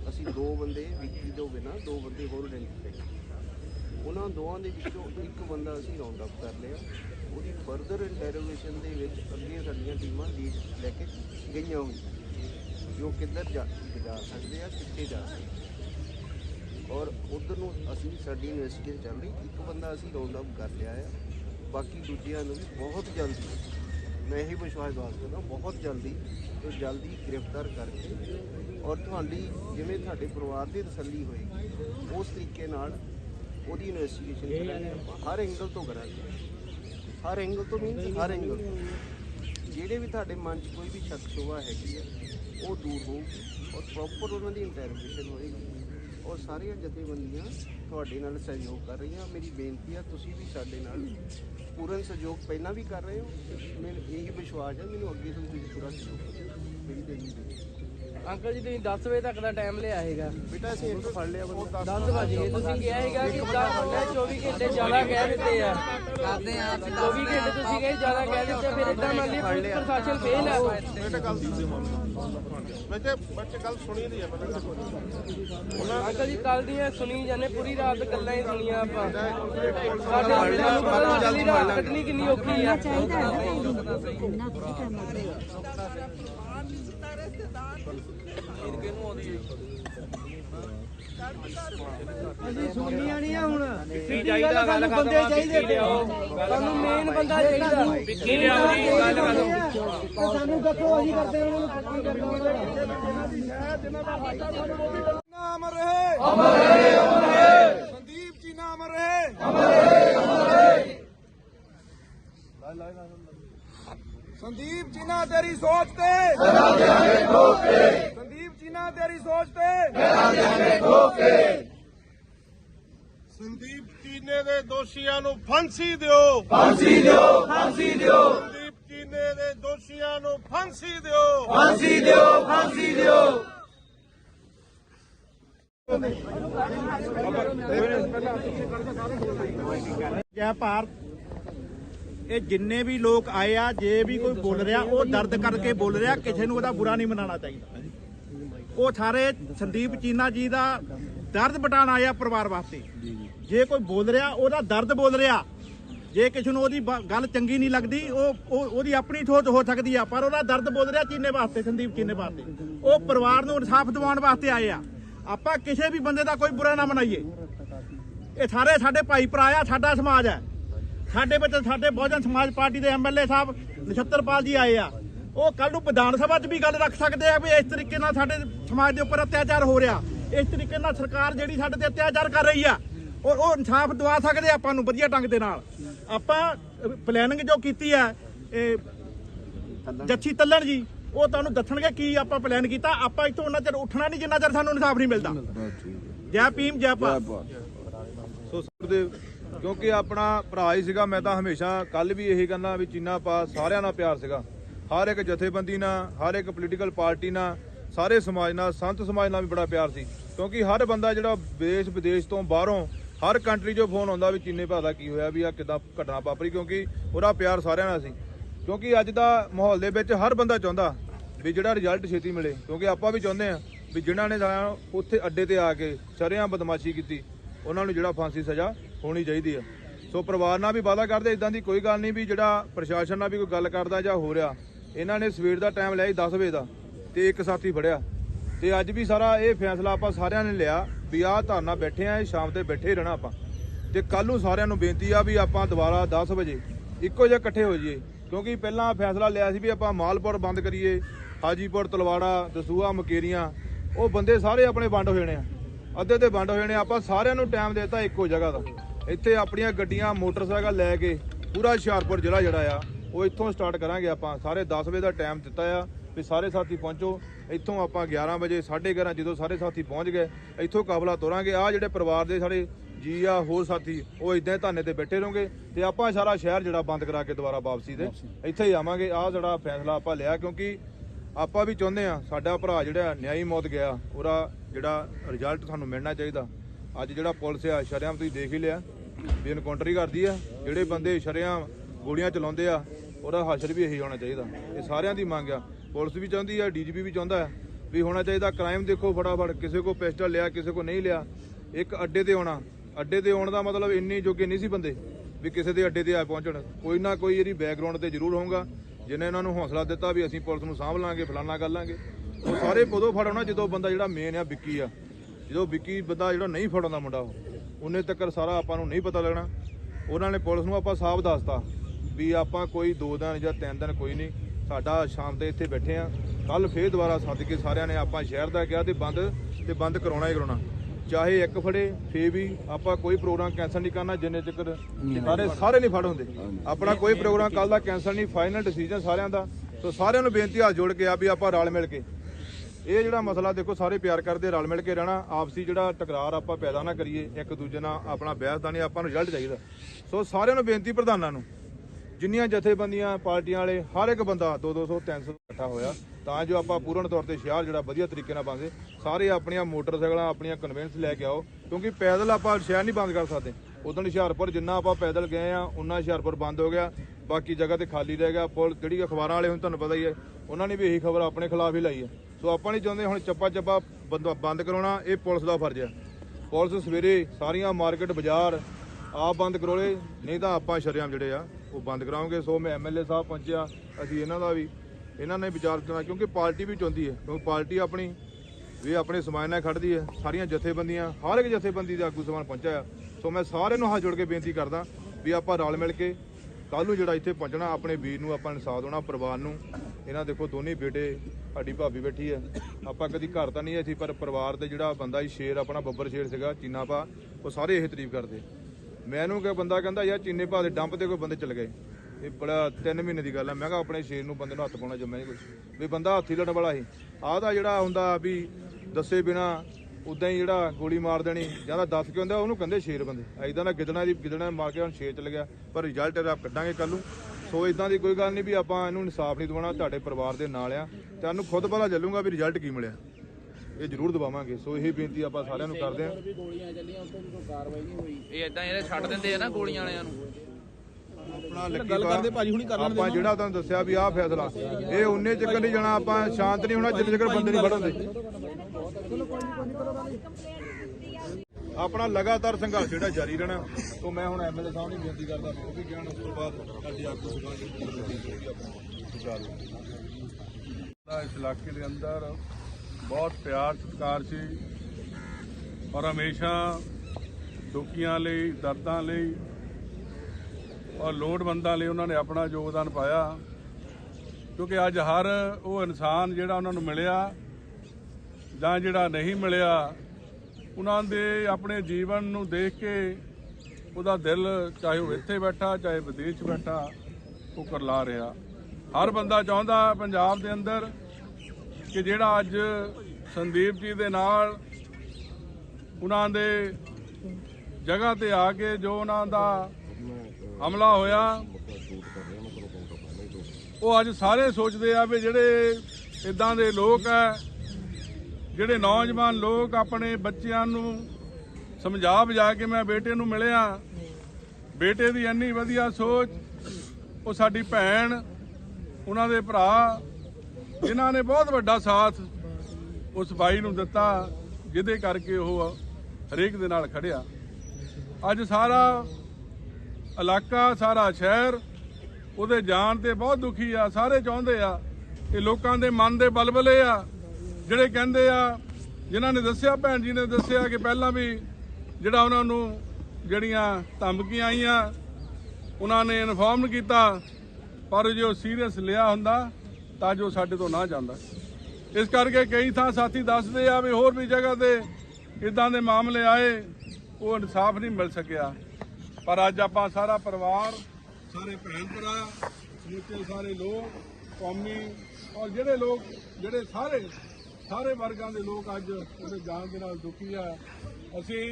ਅਸੀਂ ਦੋ ਬੰਦੇ ਵਿੱਕੀ ਤੋਂ ਬਿਨਾਂ ਦੋ ਬੰਦੇ ਹੋਰ ਆਇਡੈਂਟੀਫਾਈ ਉਹਨਾਂ ਦੋਵਾਂ ਦੇ ਵਿੱਚੋਂ ਇੱਕ ਬੰਦਾ ਅਸੀਂ ਰਾਉਂਡ ਅਪ ਕਰ ਲਿਆ। ਉਹਦੀ ਫਰਦਰ ਇੰਟਰੋਗੇਸ਼ਨ ਦੇ ਵਿੱਚ ਅੱਗੇ ਸਾਡੀਆਂ ਟੀਮਾਂ ਲੀਡ ਲੈ ਕੇ ਗਈਆਂ ਹੋਈਆਂ। ਜੋ ਕਿੱਧਰ ਜਾ ਜਾ ਸਕਦੇ ਆ, ਕਿੱਥੇ ਜਾ ਸਕਦੇ ਔਰ ਉਧਰ ਨੂੰ ਅਸੀਂ, ਸਾਡੀ ਇਨਵੈਸਟੀਗੇਸ਼ਨ ਚੱਲ ਰਹੀ। ਇੱਕ ਬੰਦਾ ਅਸੀਂ ਰਾਉਂਡ ਅਪ ਕਰ ਲਿਆ ਆ। ਬਾਕੀ ਦੂਜਿਆਂ ਨੂੰ ਵੀ ਬਹੁਤ ਜਲਦੀ ਮੈਂ ਇਹੀ ਵਿਸ਼ਵਾਸ ਦਵਾ ਸਕਦਾ ਬਹੁਤ ਜਲਦੀ ਤੋਂ ਜਲਦੀ ਗ੍ਰਿਫਤਾਰ ਕਰਕੇ ਔਰ ਤੁਹਾਡੀ ਜਿਵੇਂ ਤੁਹਾਡੇ ਪਰਿਵਾਰ ਦੀ ਤਸੱਲੀ ਹੋਏਗੀ ਉਸ ਤਰੀਕੇ ਨਾਲ ਉਹਦੀ ਇਨਵੈਸਟੀਗੇਸ਼ਨ ਕਰਾਂਗੇ ਹਰ ਐਂਗਲ ਤੋਂ ਕਰਾਂਗੇ। ਹਰ ਐਂਗਲ ਤੋਂ ਮੀਨਸ ਹਰ ਐਂਗਲ ਜਿਹੜੇ ਵੀ ਤੁਹਾਡੇ ਮਨ 'ਚ ਕੋਈ ਵੀ ਸ਼ੱਕ ਸ਼ੋਭਾ ਹੈਗੀ ਹੈ ਉਹ ਦੂਰ ਹੋਊਗੀ ਔਰ ਪ੍ਰੋਪਰ ਉਹਨਾਂ ਦੀ ਇੰਟਰੋਗੇਸ਼ਨ ਹੋਏਗੀ। ਔਰ ਸਾਰੀਆਂ ਜਥੇਬੰਦੀਆਂ ਤੁਹਾਡੇ ਨਾਲ ਸਹਿਯੋਗ ਕਰ ਰਹੀਆਂ। ਮੇਰੀ ਬੇਨਤੀ ਹੈ ਤੁਸੀਂ ਵੀ ਸਾਡੇ ਨਾਲ ਪੂਰਨ ਸਹਿਯੋਗ ਪਹਿਲਾਂ ਵੀ ਕਰ ਰਹੇ ਹੋ। ਮੈਨੂੰ ਇਹੀ ਵਿਸ਼ਵਾਸ ਹੈ ਮੈਨੂੰ ਅੱਗੇ ਤੋਂ ਤੁਸੀਂ ਪੂਰਾ ਸਹਿਯੋਗ ਕਰੋਗੇ ਮੇਰੀ ਬੇਨਤੀ ਹੈ। ਅੰਕਲ ਜੀ ਤੁਸੀਂ 10 ਵਜੇ ਤੱਕ ਦਾ ਟਾਈਮ ਲਿਆ ਹੈਗਾ। ਬੇਟਾ ਅਸੀਂ ਇੱਥੋਂ ਫੜ ਲਿਆ ਬੰਦਾ। 10 ਵਜੇ। ਤੁਸੀਂ ਕਿਹਾ ਹੈਗਾ ਕਿ 24 ਘੰਟੇ ਜ਼ਿਆਦਾ ਕਹਿ ਦਿੱਤੇ ਆ। ਕਰਦੇ ਆ 24 ਘੰਟੇ ਤੁਸੀਂ ਕਹੇ ਜ਼ਿਆਦਾ ਕਹਿ ਦਿੱਤੇ ਫਿਰ ਇਦਾਂ ਮੰਨ ਲਈ ਪੁਲਿਸ ਪ੍ਰਸ਼ਾਸਨ ਫੇਲ ਆ। ਅੰਕਲ ਜੀ ਕੱਲ ਦੀਆਂ ਸੁਣੀ ਜਾਂਦੇ ਪੂਰੀ ਰਾਤ ਗੱਲਾਂ ਹੀ ਸੁਣੀਆਂ ਆਪਾਂ। ਸਾਡੇ ਸਾਨੂੰ ਪਤਾ ਚੱਲੀ ਰਾਤ ਕੱਢਣੀ ਕਿੰਨੀ ਔਖੀ ਆ। ਚਾਹੀਦਾ ਹੈ ਨਾ ਇੰਨਾ ਥੋੜੀ ਟਾਈਮ ਲੱਗਦਾ ਕੀ ਚਾਹੀਦਾ ਗੱਲ ਕਰ ਬੰਦੇ ਚਾਹੀਦੇ ਸਾਨੂੰ ਮੇਨ ਬੰਦਾ ਚਾਹੀਦਾ। ਵਿੱਕੀ ਲਿਆਓ? ਜੀ ਗੱਲ ਕਰੋ। ਸਾਨੂੰ ਦੱਸੋ ਅਸੀਂ ਕਰਦੇ ਉਹਨਾਂ ਨੂੰ ਚੀਨਾ ਅਮਰ ਰਹੇ ਅਮਰ ਰਹੇ ਅਮਰ ਰਹੇ। ਸੰਦੀਪ ਅਮਰ ਰਹੇ ਅਮਰ ਰਹੇ। ਅਮਰ ਰਹੇ ਸੰਦੀਪ ਚੀਨਾ ਤੇਰੀ ਸੋਚ ਤੇ। ਚੀਨਾ ਤੇਰੀ ਸੋਚ ਤੇ ਕਰਾ ਦੇਾਂਗੇ ਠੋਕ ਕੇ ਸੰਦੀਪ ਚੀਨੇ ਦੇ ਦੋਸ਼ੀਆਂ ਨੂੰ ਫਾਂਸੀ ਦਿਓ। ਫਾਂਸੀ ਦਿਓ ਫਾਂਸੀ ਦਿਓ। ਸੰਦੀਪ ਚੀਨੇ ਦੇ ਦੋਸ਼ੀਆਂ ਨੂੰ ਫਾਂਸੀ ਦਿਓ। ਜੈ ਭਾਰਤ। ਇਹ ਜਿੰਨੇ ਵੀ ਲੋਕ ਆਏ ਆ ਜੇ ਵੀ ਕੋਈ ਬੋਲ ਰਿਹਾ ਉਹ ਦਰਦ ਕਰਕੇ ਬੋਲ ਰਿਹਾ ਕਿਸੇ ਨੂੰ ਉਹਦਾ ਬੁਰਾ ਨਹੀਂ ਮਨਾਉਣਾ ਚਾਹੀਦਾ। ਉਹ ਸਾਰੇ ਸੰਦੀਪ ਚੀਨਾ ਜੀ ਦਾ ਦਰਦ ਬਟਾਣ ਆਇਆ ਪਰਿਵਾਰ ਵਾਸਤੇ। ਜੇ ਕੋਈ ਬੋਲ ਰਿਹਾ ਉਹਦਾ ਦਰਦ ਬੋਲ ਰਿਹਾ। ਜੇ ਕਿਸੇ ਨੂੰ ਉਹਦੀ ਗੱਲ ਚੰਗੀ ਨਹੀਂ ਲੱਗਦੀ ਉਹ ਉਹ- ਉਹਦੀ ਆਪਣੀ ਸੋਚ ਹੋ ਸਕਦੀ ਆ ਪਰ ਉਹਦਾ ਦਰਦ ਬੋਲ ਰਿਹਾ ਚੀਨੇ ਵਾਸਤੇ ਸੰਦੀਪ ਚੀਨੇ ਵਾਸਤੇ। ਉਹ ਪਰਿਵਾਰ ਨੂੰ ਇਨਸਾਫ ਦਿਵਾਉਣ ਵਾਸਤੇ ਆਏ ਆ। ਆਪਾਂ ਕਿਸੇ ਵੀ ਬੰਦੇ ਦਾ ਕੋਈ ਬੁਰਾ ਨਾ ਮਨਾਈਏ। ਇਹ ਸਾਰੇ ਸਾਡੇ ਭਾਈ ਭਰਾ ਆ ਸਾਡਾ ਸਮਾਜ ਹੈ ਸਾਡੇ ਵਿੱਚ ਸਾਡੇ ਬਹੁਜਨ ਸਮਾਜ ਪਾਰਟੀ ਦੇ ਐਮਐਲਏ ਸਾਹਿਬ ਨਛੱਤਰਪਾਲ ਜੀ ਆਏ ਆ। ਉਹ ਕੱਲ ਨੂੰ ਵਿਧਾਨ ਸਭਾ 'ਚ ਵੀ ਗੱਲ ਰੱਖ ਸਕਦੇ ਆ ਵੀ ਇਸ ਤਰੀਕੇ ਨਾਲ ਸਾਡੇ ਸਮਾਜ ਦੇ ਉੱਪਰ ਅਤਿਆਚਾਰ ਹੋ ਰਿਹਾ। ਇਸ ਤਰੀਕੇ ਨਾਲ ਸਰਕਾਰ ਜਿਹੜੀ ਸਾਡੇ ਤੇ ਅਤਿਆਚਾਰ ਕਰ ਰਹੀ ਆ, ਉਹ ਉਹ ਇਨਸਾਫ ਦਵਾ ਸਕਦੇ ਆਪਾਂ ਨੂੰ ਵਧੀਆ ਢੰਗ ਦੇ ਨਾਲ। ਆਪਾਂ ਪਲੈਨਿੰਗ ਜੋ ਕੀਤੀ ਹੈ ਇਹ ਜੱਸੀ ਤੱਲਣ ਜੀ, ਉਹ ਤੁਹਾਨੂੰ ਦੱਸਣਗੇ ਕੀ ਆਪਾਂ ਪਲਾਨ ਕੀਤਾ। ਆਪਾਂ ਇੱਥੋਂ ਉਹਨਾਂ ਚਿਰ ਉੱਠਣਾ ਨਹੀਂ, ਜਿੰਨਾ ਚਿਰ ਸਾਨੂੰ ਇਨਸਾਫ ਨਹੀਂ ਮਿਲਦਾ। ਜੈ ਭੀਮ, ਜੈ ਭਾਰਤ। ਸੋ ਸੁਖਦੇਵ, ਕਿਉਂਕਿ ਆਪਣਾ ਭਰਾ ਹੀ ਸੀਗਾ, ਮੈਂ ਤਾਂ ਹਮੇਸ਼ਾ ਕੱਲ ਵੀ ਇਹੀ ਕਹਿੰਦਾ ਵੀ ਚੀਨਾ ਪਾ, ਸਾਰਿਆਂ ਨਾਲ ਪਿਆਰ ਸੀਗਾ। ਹਰ ਇੱਕ ਜਥੇਬੰਦੀ ਨਾਲ, ਹਰ ਇੱਕ ਪੋਲੀਟੀਕਲ ਪਾਰਟੀ ਨਾਲ, ਸਾਰੇ ਸਮਾਜ ਨਾਲ, ਸੰਤ ਸਮਾਜ ਨਾਲ ਵੀ ਬੜਾ ਪਿਆਰ ਸੀ। ਕਿਉਂਕਿ ਹਰ ਬੰਦਾ ਜਿਹੜਾ ਦੇਸ਼ ਵਿਦੇਸ਼ ਤੋਂ ਬਾਹਰੋਂ, ਹਰ ਕੰਟਰੀ 'ਚੋਂ ਫੋਨ ਆਉਂਦਾ ਵੀ ਚੀਨੇ ਭਾਅ ਦਾ ਕੀ ਹੋਇਆ, ਵੀ ਆ ਕਿਦਾਂ ਘਟਨਾ ਵਾਪਰੀ, ਕਿਉਂਕਿ ਉਹਦਾ ਪਿਆਰ ਸਾਰਿਆਂ ਨਾਲ ਸੀ। ਕਿਉਂਕਿ ਅੱਜ ਦਾ ਮਾਹੌਲ ਦੇ ਵਿੱਚ ਹਰ ਬੰਦਾ ਚਾਹੁੰਦਾ ਵੀ ਜਿਹੜਾ ਰਿਜ਼ਲਟ ਛੇਤੀ ਮਿਲੇ। ਕਿਉਂਕਿ ਆਪਾਂ ਵੀ ਚਾਹੁੰਦੇ ਆ ਵੀ ਜਿਨ੍ਹਾਂ ਨੇ ਸਾਨੂੰ ਉੱਥੇ ਅੱਡੇ ਤੇ ਆ ਕੇ ਸ਼ਰੇਆਮ ਬਦਮਾਸ਼ੀ ਕੀਤੀ, ਉਹਨਾਂ ਨੂੰ ਜਿਹੜਾ ਫਾਂਸੀ ਸਜ਼ਾ ਹੋਣੀ ਚਾਹੀਦੀ ਆ। ਸੋ ਪਰਿਵਾਰ ਨਾਲ ਵੀ ਵਾਅਦਾ ਕਰਦੇ ਇਦਾਂ ਦੀ ਕੋਈ ਗੱਲ ਨਹੀਂ ਵੀ ਜਿਹੜਾ ਪ੍ਰਸ਼ਾਸਨ ਨਾਲ ਵੀ ਕੋਈ ਗੱਲ ਕਰਦਾ ਜਾਂ ਹੋ ਰਿਹਾ। ਇਹਨਾਂ ਨੇ ਸਵੇਰ ਦਾ ਟਾਈਮ ਲਿਆ ਸੀ 10 ਵਜੇ ਦਾ ਤੇ ਇੱਕ ਸਾਥੀ ਫੜਿਆ। ਤੇ ਅੱਜ ਵੀ ਸਾਰਾ ਇਹ ਫੈਸਲਾ ਆਪਾਂ ਸਾਰਿਆਂ ਨੇ ਲਿਆ ਵੀ ਆਹ ਧਰਨਾ ਬੈਠੇ ਆ, ਇਹ ਸ਼ਾਮ ਤੇ ਬੈਠੇ ਹੀ ਰਹਿਣਾ ਆਪਾਂ। ਤੇ ਕੱਲ ਨੂੰ ਸਾਰਿਆਂ ਨੂੰ ਬੇਨਤੀ ਆ ਵੀ ਆਪਾਂ ਦੁਬਾਰਾ 10 ਵਜੇ ਇੱਕੋ ਜਿਹਾ ਇਕੱਠੇ ਹੋ ਜਾਈਏ। ਕਿਉਂਕਿ ਪਹਿਲਾਂ ਫੈਸਲਾ ਲਿਆ ਸੀ ਵੀ ਆਪਾਂ ਮਾਲਪੁਰ ਬੰਦ ਕਰੀਏ, ਹਾਜੀਪੁਰ, ਤਲਵਾੜਾ ਦਸੂਆ ਮਕੇਰੀਆਂ, ਉਹ ਬੰਦੇ ਸਾਰੇ ਆਪਣੇ ਵੰਡ ਹੋਏ ਜਾਣੇ ਆ। ਅੱਧੇ ਤੇ ਵੰਡ ਹੋ ਜਾਣੇ ਆਪਾਂ ਸਾਰਿਆਂ ਨੂੰ ਟਾਈਮ ਦਿੱਤਾ ਇੱਕੋ ਜਗ੍ਹਾ ਦਾ। ਇੱਥੇ ਆਪਣੀਆਂ ਗੱਡੀਆਂ, ਮੋਟਰਸਾਈਕਲ ਲੈ ਕੇ ਪੂਰਾ ਹੁਸ਼ਿਆਰਪੁਰ ਜ਼ਿਲ੍ਹਾ ਜਿਹੜਾ ਆ ਉਹ ਇੱਥੋਂ ਸਟਾਰਟ ਕਰਾਂਗੇ ਆਪਾਂ। ਸਾਰੇ 10 ਵਜੇ ਦਾ ਟਾਈਮ ਦਿੱਤਾ ਆ ਵੀ ਸਾਰੇ ਸਾਥੀ ਪਹੁੰਚੋ। ਇੱਥੋਂ ਆਪਾਂ 11 ਵਜੇ 11:30 ਜਦੋਂ ਸਾਰੇ ਸਾਥੀ ਪਹੁੰਚ ਗਏ ਇੱਥੋਂ ਕਾਫਲਾ ਤੋਰਾਂਗੇ। ਆ ਜਿਹੜੇ ਪਰਿਵਾਰ ਦੇ ਸਾਡੇ ਜੀ ਆ ਹੋਰ ਸਾਥੀ ਉਹ ਇਦਾਂ ਹੀ ਧਾਨੇ ਤੇ ਬੈਠੇ ਰਹੋਗੇ ਤੇ ਆਪਾਂ ਸਾਰਾ ਸ਼ਹਿਰ ਜਿਹੜਾ ਬੰਦ ਕਰਾ ਕੇ ਦੁਬਾਰਾ ਵਾਪਸੀ ਦੇ ਇੱਥੇ ਹੀ ਆਵਾਂਗੇ। ਆ ਜਿਹੜਾ ਫੈਸਲਾ ਆਪਾਂ ਲਿਆ ਕਿਉਂਕਿ ਆਪਾਂ ਵੀ ਚਾਹੁੰਦੇ ਆ ਸਾਡਾ ਭਰਾ ਜਿਹੜਾ ਨਿਆਈ ਮੌਤ ਗਿਆ ਉਹਦਾ ਜਿਹੜਾ ਰਿਜ਼ਲਟ ਸਾਨੂੰ ਮਿਲਣਾ ਚਾਹੀਦਾ। ਅੱਜ ਜਿਹੜਾ ਪੁਲਿਸ ਆ ਸ਼ਰੇਆਮ ਤੁਸੀਂ ਦੇਖ ਹੀ ਲਿਆ। ਵੀ ਇਨਕਾਊਂਟਰ ਹੀ ਕਰਦੀ ਆ। ਜਿਹੜੇ ਬੰਦੇ ਸ਼ਰੇਆਮ ਗੋਲੀਆਂ ਚਲਾਉਂਦੇ ਆ ਉਹਦਾ ਹਾਸ਼ਰ ਵੀ ਇਹੀ ਹੋਣਾ ਚਾਹੀਦਾ। ਇਹ ਸਾਰਿਆਂ ਦੀ ਮੰਗ ਆ। ਪੁਲਿਸ ਵੀ ਚਾਹੁੰਦੀ ਆ, ਡੀਜੀਪੀ ਵੀ ਚਾਹੁੰਦਾ ਹੈ ਵੀ ਹੋਣਾ ਚਾਹੀਦਾ। ਕ੍ਰਾਈਮ ਦੇਖੋ ਫਟਾਫਟ, ਕਿਸੇ ਕੋ ਪਿਸਟਲ ਲਿਆ, ਕਿਸੇ ਕੋ ਨਹੀਂ ਲਿਆ। ਇੱਕ ਅੱਡੇ ਤੇ ਆਉਣਾ। ਅੱਡੇ ਤੇ ਆਉਣ ਦਾ ਮਤਲਬ ਇੰਨੇ ਜੋਗੇ ਨਹੀਂ ਸੀ ਬੰਦੇ ਵੀ ਕਿਸੇ ਦੇ ਅੱਡੇ ਤੇ ਆ ਪਹੁੰਚਣ। ਕੋਈ ਨਾ ਕੋਈ ਇਹਦੀ ਬੈਕਗ੍ਰਾਉਂਡ ਤੇ ਜ਼ਰੂਰ ਹੋਊਗਾ। ਜਿਹਨੇ ਇਹਨਾਂ ਨੂੰ ਹੌਸਲਾ ਦਿੱਤਾ ਵੀ ਅਸੀਂ ਪੁਲਿਸ ਨੂੰ ਸਾਂਭ ਲਾਂਗੇ, ਫਲਾਨਾ ਕਰ ਲਾਂਗੇ। ਉਹ ਸਾਰੇ ਉਦੋਂ ਫੜਾਉਣਾ ਜਦੋਂ ਬੰਦਾ ਜਿਹੜਾ ਮੇਨ ਆ, ਵਿੱਕੀ ਆ। ਜਦੋਂ ਵਿੱਕੀ ਬੰਦਾ ਜਿਹੜਾ ਨਹੀਂ ਫੜਾਉਂਦਾ ਮੁੰਡਾ ਉਹ, ਉਹਨੇ ਤੱਕ ਸਾਰਾ ਆਪਾਂ ਨੂੰ ਨਹੀਂ ਪਤਾ ਲੱਗਣਾ। ਉਹਨਾਂ ਨੇ ਪੁਲਿਸ ਨੂੰ ਆਪਾਂ ਸਾਫ਼ ਦੱਸਤਾ। ਵੀ ਆਪਾਂ ਕੋਈ 2 ਦਿਨ ਜਾਂ 3 ਦਿਨ ਕੋਈ ਨਹੀਂ ਸਾਡਾ ਸ਼ਾਮ ਤੇ ਇੱਥੇ ਬੈਠੇ ਆ। ਕੱਲ ਫੇਰ ਦੁਬਾਰਾ ਸੱਦ ਕੇ ਸਾਰਿਆਂ ਨੇ ਆਪਾਂ ਸ਼ਹਿਰ ਦਾ ਕਿਹਾ ਤੇ ਬੰਦ ਤੇ ਬੰਦ ਕਰਾਉਣਾ ਹੀ ਕਰਾਉਣਾ। ਚਾਹੇ ਇੱਕ ਫੜੇ ਫੇ ਵੀ ਆਪਾਂ ਕੋਈ ਪ੍ਰੋਗਰਾਮ ਕੈਨਸਲ ਨਹੀਂ ਕਰਨਾ ਜਿੰਨੇ ਚੱਕਰ ਸਾਰੇ ਸਾਰੇ ਨਹੀਂ ਫੜ ਹੁੰਦੇ। ਆਪਣਾ ਕੋਈ ਪ੍ਰੋਗਰਾਮ ਕੱਲ ਦਾ ਕੈਨਸਲ ਨਹੀਂ ਫਾਈਨਲ ਡਿਸੀਜਨ ਸਾਰਿਆਂ ਦਾ। ਸੋ ਸਾਰਿਆਂ ਨੂੰ ਬੇਨਤੀ ਹੱਥ ਜੋੜ ਕੇ ਆ ਵੀ ਆਪਾਂ ਰਲ ਮਿਲ ਕੇ। ਇਹ ਜਿਹੜਾ ਮਸਲਾ ਦੇਖੋ ਸਾਰੇ ਪਿਆਰ ਕਰਦੇ ਰਲ ਮਿਲ ਕੇ ਰਹਿਣਾ। ਆਪਸੀ ਜਿਹੜਾ ਟਕਰਾਰ ਆਪਾਂ ਪੈਦਾ ਨਾ ਕਰੀਏ ਇੱਕ ਦੂਜੇ ਨਾਲ ਆਪਣਾ ਬਹਿਸ ਦਾ ਨਹੀਂ ਆਪਾਂ ਨੂੰ ਰਿਜ਼ਲਟ ਚਾਹੀਦਾ। ਸੋ ਸਾਰਿਆਂ ਨੂੰ ਬੇਨਤੀ ਪ੍ਰਧਾਨਾਂ ਨੂੰ ਜਿੰਨੀਆਂ ਜਥੇਬੰਦੀਆਂ ਪਾਰਟੀਆਂ ਵਾਲੇ ਹਰ ਇੱਕ ਬੰਦਾ 2 200 300 ਇਕੱਠਾ ਹੋਇਆ, ਤਾਂ ਜੋ ਆਪਾਂ ਪੂਰਨ ਤੌਰ ਤੇ ਸ਼ਹਿਰ ਜਿਹੜਾ ਵਧੀਆ ਤਰੀਕੇ ਨਾਲ ਬੰਦੇ ਸਾਰੇ ਆਪਣੀਆਂ ਮੋਟਰਸਾਈਕਲਾਂ, ਆਪਣੀਆਂ ਕਨਵੈਂਸ ਲੈ ਕੇ ਆਓ, ਕਿਉਂਕਿ ਪੈਦਲ ਆਪਾਂ ਸ਼ਹਿਰ ਨਹੀਂ ਬੰਦ ਕਰ ਸਕਦੇ। ਉਦੋਂ ਹੁਸ਼ਿਆਰਪੁਰ ਜਿੰਨਾ ਆਪਾਂ ਪੈਦਲ ਗਏ ਆ ਉਨਾ ਹੁਸ਼ਿਆਰਪੁਰ ਬੰਦ ਹੋ ਗਿਆ, ਬਾਕੀ ਜਗ੍ਹਾ ਤੇ ਖਾਲੀ ਰਹਿ ਗਿਆ, ਪੁਲ ਜਿਹੜੀ ਅਖਬਾਰਾਂ ਵਾਲੇ ਹੁਣ ਤੁਹਾਨੂੰ ਪਤਾ ਹੀ ਹੈ, ਉਹਨਾਂ ਨੇ ਵੀ ਇਹੀ ਖਬਰ ਆਪਣੇ ਖਿਲਾਫ ਹੀ ਲਾਈ ਹੈ। ਸੋ ਆਪਾਂ ਨਹੀਂ ਚਾਹੁੰਦੇ ਹੁਣ ਚੱਪਾ ਚੱਪਾ ਬੰਦ ਬੰਦ ਕਰਾਉਣਾ, ਇਹ ਪੁਲਿਸ ਦਾ ਫਰਜ਼ ਹੈ। ਪੁਲਿਸ ਸਵੇਰੇ ਸਾਰੀਆਂ ਮਾਰਕੀਟ ਬਾਜ਼ਾਰ ਆਪ ਬੰਦ ਕਰੋਲੇ ਨਹੀਂ ਤਾਂ ਆਪਾਂ ਸ਼ਰੇਆਮ ਜਿਹੜੇ ਆ ਉਹ ਬੰਦ ਕਰਾਉਂਗੇ, ਸੋ ਮੈਂ ਐਮਐਲਏ ਸਾਹਿਬ ਪਹੁੰਚਿਆ, ਅਸੀਂ ਇਹਨਾਂ ਦਾ ਵੀ, ਇਹਨਾਂ ਨੇ ਵਿਚਾਰ ਕਰਨਾ ਕਿਉਂਕਿ ਪਾਰਟੀ ਵੀ ਚਾਹੁੰਦੀ ਹੈ, ਕਿਉਂਕਿ ਪਾਰਟੀ ਆਪਣੀ, ਵੀ ਆਪਣੇ ਸਮਾਜ ਨਾਲ ਖੜਦੀ ਹੈ, ਸਾਰੀਆਂ ਜਥੇਬੰਦੀਆਂ, ਹਰ ਇੱਕ ਜਥੇਬੰਦੀ ਦੇ ਆਗੂ ਸਮਾਨ ਪਹੁੰਚਿਆ ਸੋ ਮੈਂ ਸਾਰਿਆਂ ਨੂੰ ਹੱਥ ਜੋੜ ਕੇ ਬੇਨਤੀ ਕਰਦਾ ਵੀ ਆਪਾਂ ਰਲ ਮਿਲ ਕੇ ਕੱਲ ਨੂੰ ਜਿਹੜਾ ਇੱਥੇ ਪਹੁੰਚਣਾ, ਆਪਣੇ ਵੀਰ ਨੂੰ ਆਪਾਂ ਇਨਸਾਫ ਦੇਣਾ, ਪਰਿਵਾਰ ਨੂੰ, ਇਹਨਾਂ ਦੇਖੋ ਦੋਨੇ ਬੇਟੇ, ਸਾਡੀ ਭਾਬੀ ਬੈਠੀ ਹੈ। ਆਪਾਂ ਕਦੀ ਘਰ ਤਾਂ ਨਹੀਂ ਆਈ ਸੀ, ਪਰ ਪਰਿਵਾਰ ਦੇ ਜਿਹੜਾ ਬੰਦਾ ਹੀ ਸ਼ੇਰ, ਆਪਣਾ ਬੱਬਰ ਸ਼ੇਰ ਸੀਗਾ, ਚੀਨਾ ਪਾ ਉਹ ਸਾਰੇ ਇਹ ਤਾਰੀਫ ਕਰਦੇ। ਮੈਨੂੰ ਕਿ ਬੰਦਾ ਕਹਿੰਦਾ, ਯਾਰ ਚੀਨੇ ਭਾਅ ਦੇ, ਡੰਪ ਤੇ ਕੋਈ ਬੰਦੇ ਚਲੇ ਗਏ। ਇਹ ਬੜਾ 3 ਮਹੀਨੇ ਦੀ ਗੱਲ ਹੈ ਮੈਂ ਕਿਹਾ ਆਪਣੇ ਸ਼ੇਰ ਨੂੰ ਬੰਦੇ ਨੂੰ ਹੱਥ ਪਾਉਣਾ ਜੰਮਿਆ ਨਹੀਂ ਕੁਝ ਵੀ ਬੰਦਾ ਹੱਥੀ ਲੜਨ ਵਾਲਾ ਸੀ। ਆਹ ਦਾ ਜਿਹੜਾ ਹੁੰਦਾ ਵੀ ਦੱਸੇ ਬਿਨਾ ਉਦਾਂ ਹੀ ਜਿਹੜਾ ਗੋਲੀ ਮਾਰ ਦੇਣੀ, ਜਾਂ ਤਾਂ ਦੱਸ ਕੇ ਹੁੰਦਾ, ਉਹਨੂੰ ਕਹਿੰਦੇ ਸ਼ੇਰ ਬੰਦੇ। ਐਦਾਂ ਦਾ ਗਿੱਦਣਾ ਦੀ ਗਿੱਦਣਾ ਮਾਰ ਕੇ ਹੁਣ ਸ਼ੇਰ ਚਲ ਗਿਆ। ਪਰ ਰਿਜ਼ਲਟ ਇਹਦਾ ਕੱਢਾਂਗੇ ਕੱਲ ਨੂੰ। ਸੋ ਇਦਾਂ ਦੀ ਕੋਈ ਗੱਲ ਨਹੀਂ ਵੀ ਆਪਾਂ ਇਹਨੂੰ ਇਨਸਾਫ ਨਹੀਂ ਦਵਾਉਣਾ, ਤੁਹਾਡੇ ਪਰਿਵਾਰ ਦੇ ਨਾਲ ਆ। ਤੁਹਾਨੂੰ ਖੁਦ ਪਤਾ ਚੱਲੂਗਾ ਵੀ ਰਿਜ਼ਲਟ ਕੀ ਮਿਲਿਆ। ਇਹ ਜ਼ਰੂਰ ਦਵਾਵਾਂਗੇ ਸੋ ਇਹੀ ਬੇਨਤੀ ਆਪਾਂ ਸਾਰਿਆਂ ਨੂੰ ਕਰਦੇ ਹਾਂ। ਇਹ ਇਦਾਂ ਇਹਦੇ ਛੱਡ ਦਿੰਦੇ ਆ ਨਾ ਗੋਲੀਆਂ ਵਾਲਿਆਂ ਨੂੰ। ਆਪਣਾ ਲੱਗੀ ਗੱਲ ਕਰਦੇ ਭਾਜੀ ਹੁਣੀ ਕਰ ਆਪਾਂ ਜਿਹੜਾ ਤੁਹਾਨੂੰ ਦੱਸਿਆ ਵੀ ਆਹ ਫੈਸਲਾ ਇਹ ਉਹਨੇ ਚੱਕਰ ਨਹੀਂ ਜਾਣਾ ਆਪਾਂ ਸ਼ਾਂਤ ਨਹੀਂ ਹੋਣਾ ਜਿੰਨੇ ਚੱਕਰ ਬੰਦੇ ਨਹੀਂ ਫੜਨਦੇ। ਆਪਣਾ ਲਗਾਤਾਰ ਸੰਘਰਸ਼ ਜਿਹੜਾ ਜਾਰੀ ਰਹਿਣਾ ਤੋਂ ਮੈਂ ਹੁਣ ਐਮਐਲਏ ਸਾਹਿਬ ਨੂੰ ਬੇਨਤੀ ਕਰਦਾ ਉਹ ਵੀ ਕਹਿਣ ਉਸ ਤੋਂ ਬਾਅਦ ਸਾਡੀ ਆਗੂ ਸੁਭਾਅ ਜੀ ਵਿਚਾਰ ਦਾ ਇਸ ਇਲਾਕੇ ਦੇ ਅੰਦਰ ਬਹੁਤ ਪਿਆਰ, ਸਤਿਕਾਰ ਸੀ। ਔਰ ਹਮੇਸ਼ਾ ਦੁਖੀਆਂ ਲਈ, ਦਰਦਾਂ ਲਈ ਔਰ ਲੋੜਵੰਦਾਂ ਲਈ ਉਹਨਾਂ ਨੇ ਆਪਣਾ ਯੋਗਦਾਨ ਪਾਇਆ। ਕਿਉਂਕਿ ਅੱਜ ਹਰ ਉਹ ਇਨਸਾਨ ਜਿਹੜਾ ਉਹਨਾਂ ਨੂੰ ਮਿਲਿਆ ਜਾਂ ਜਿਹੜਾ ਨਹੀਂ ਮਿਲਿਆ, ਉਹਨਾਂ ਦੇ ਆਪਣੇ ਜੀਵਨ ਨੂੰ ਦੇਖ ਕੇ ਉਹਦਾ ਦਿਲ ਚਾਹੇ ਉਹ ਇੱਥੇ ਬੈਠਾ, ਚਾਹੇ ਵਿਦੇਸ਼ 'ਚ ਬੈਠਾ, ਉਹ ਕਰਲਾ ਰਿਹਾ। ਹਰ ਬੰਦਾ ਚਾਹੁੰਦਾ, ਪੰਜਾਬ ਦੇ ਅੰਦਰ ਕਿ ਜਿਹੜਾ ਅੱਜ ਸੰਦੀਪ ਜੀ ਦੇ ਨਾਲ ਉਹਨਾਂ ਦੇ ਜਗ੍ਹਾ ਤੇ ਆ ਕੇ ਜੋ ਉਹਨਾਂ ਦਾ ਹਮਲਾ ਹੋਇਆ, ਉਹ ਅੱਜ ਸਾਰੇ ਸੋਚਦੇ ਆ ਵੀ ਜਿਹੜੇ ਇਦਾਂ ਦੇ ਲੋਕ ਆ, ਜਿਹੜੇ ਨੌਜਵਾਨ ਲੋਕ ਆਪਣੇ ਬੱਚਿਆਂ ਨੂੰ ਸਮਝਾ ਬੁਝਾ ਕੇ ਮੈਂ ਬੇਟੇ ਨੂੰ ਮਿਲਿਆ, ਬੇਟੇ ਦੀ ਇੰਨੀ ਵਧੀਆ ਸੋਚ, ਉਹ ਸਾਡੀ ਭੈਣ, ਉਹਨਾਂ ਦੇ ਭਰਾ ਜਿਨ੍ਹਾਂ ਨੇ ਬਹੁਤ ਵੱਡਾ ਸਾਥ ਉਸ ਬਾਈ ਨੂੰ ਦਿੱਤਾ, ਜਿਹਦੇ ਕਰਕੇ ਉਹ ਹਰੇਕ ਦੇ ਨਾਲ ਖੜਿਆ। ਅੱਜ ਸਾਰਾ ਇਲਾਕਾ, ਸਾਰਾ ਸ਼ਹਿਰ ਉਹਦੇ ਜਾਣ ਤੇ ਬਹੁਤ ਦੁਖੀ ਆ, ਸਾਰੇ ਚਾਹੁੰਦੇ ਆ ਕਿ ਲੋਕਾਂ ਦੇ ਮਨ ਦੇ ਬਲਬਲੇ ਆ, ਜਿਹੜੇ ਕਹਿੰਦੇ ਆ, ਜਿਨ੍ਹਾਂ ਨੇ ਦੱਸਿਆ, ਭੈਣ ਜੀ ਨੇ ਦੱਸਿਆ ਕਿ ਪਹਿਲਾਂ ਵੀ ਜਿਹੜਾ ਉਹਨਾਂ ਨੂੰ ਜਿਹੜੀਆਂ ਧਮਕੀਆਂ ਆਈਆਂ, ਉਹਨਾਂ ਨੇ ਇਨਫੋਰਮ ਕੀਤਾ, ਪਰ ਜੋ ਸੀਰੀਅਸ ਲਿਆ ਹੁੰਦਾ ਤਾਂ ਜੋ ਸਾਡੇ ਤੋਂ ਨਾ ਜਾਂਦਾ। ਇਸ ਕਰਕੇ ਕਈ ਥਾਂ ਸਾਥੀ ਦੱਸਦੇ ਆ ਵੀ ਹੋਰ ਵੀ ਜਗ੍ਹਾ ਤੇ ਇਦਾਂ ਦੇ ਮਾਮਲੇ ਆਏ, ਉਹ ਇਨਸਾਫ ਨਹੀਂ ਮਿਲ ਸਕਿਆ। ਪਰ ਅੱਜ ਆਪਾਂ ਸਾਰਾ ਪਰਿਵਾਰ, ਸਾਰੇ ਭੈਣ ਭਰਾ, ਸਮੁੱਚੇ ਸਾਰੇ ਲੋਕ, ਕੌਮੀ ਔਰ ਜਿਹੜੇ ਲੋਕ, ਜਿਹੜੇ ਸਾਰੇ ਸਾਰੇ ਵਰਗਾਂ ਦੇ ਲੋਕ ਅੱਜ ਉਹਦੇ ਜਾਣ ਦੇ ਨਾਲ ਦੁਖੀ ਆ। ਅਸੀਂ